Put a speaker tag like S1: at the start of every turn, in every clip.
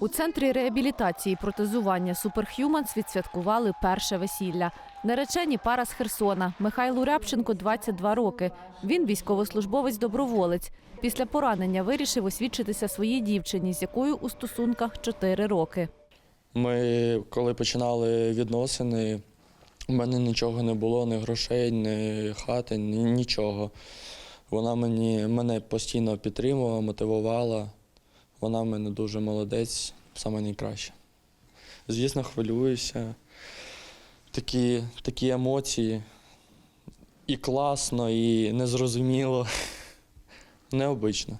S1: У центрі реабілітації протезування Суперхюманс відсвяткували перше весілля. Наречені пара з Херсона. Михайлу Рябченко 22 роки. Він військовослужбовець-доброволець. Після поранення вирішив освідчитися своїй дівчині, з якою у стосунках 4 роки.
S2: Ми коли починали відносини, у мене нічого не було, ні грошей, ні хати, ні, нічого. Вона мені, мене постійно підтримувала, мотивувала. Вона в мене дуже молодець, саме найкраща. Звісно, хвилююся. Такі, такі емоції. І класно, і незрозуміло. Необично.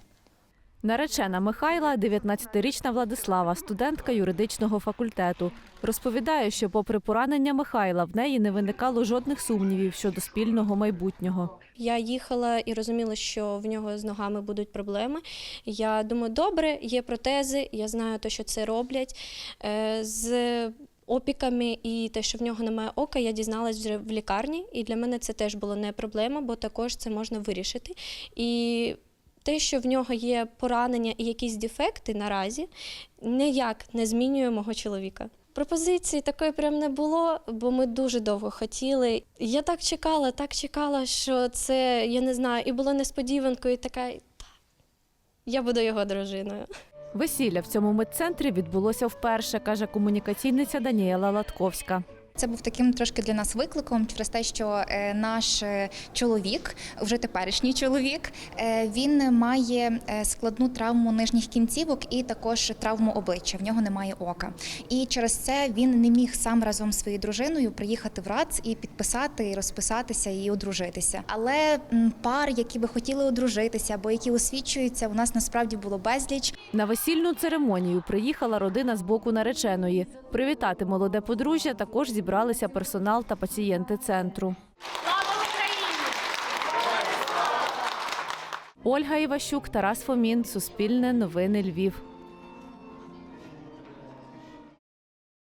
S1: Наречена Михайла – 19-річна Владислава, студентка юридичного факультету. Розповідає, що попри поранення Михайла в неї не виникало жодних сумнівів щодо спільного майбутнього.
S3: Я їхала і розуміла, що в нього з ногами будуть проблеми. Я думаю, добре, є протези, я знаю те, що це роблять. Е, З опіками і те, що в нього немає ока, я дізналась вже в лікарні, і для мене це теж було не проблема, бо також це можна вирішити. І те, що в нього є поранення і якісь дефекти наразі, ніяк не змінює мого чоловіка. Пропозиції такої прям не було, бо ми дуже довго хотіли. Я так чекала, так чекала, що це, я не знаю, і було несподіванкою, і така. «Та, Я буду його дружиною.
S1: Весілля в цьому медцентрі відбулося вперше, каже комунікаційниця Даніела Латковська.
S4: Це був таким трошки для нас викликом через те, що е, наш е, чоловік, вже теперішній чоловік, е, він має складну травму нижніх кінцівок і також травму обличчя. В нього немає ока. І через це він не міг сам разом з своєю дружиною приїхати в РАЦ і підписати, і розписатися і одружитися. Але пар, які би хотіли одружитися або які освічуються, у нас насправді було безліч.
S1: На весільну церемонію приїхала родина з боку нареченої. Привітати молоде подружжя також зібралися персонал та пацієнти центру. Ольга Іващук, Тарас Фомін, Суспільне новини Львів.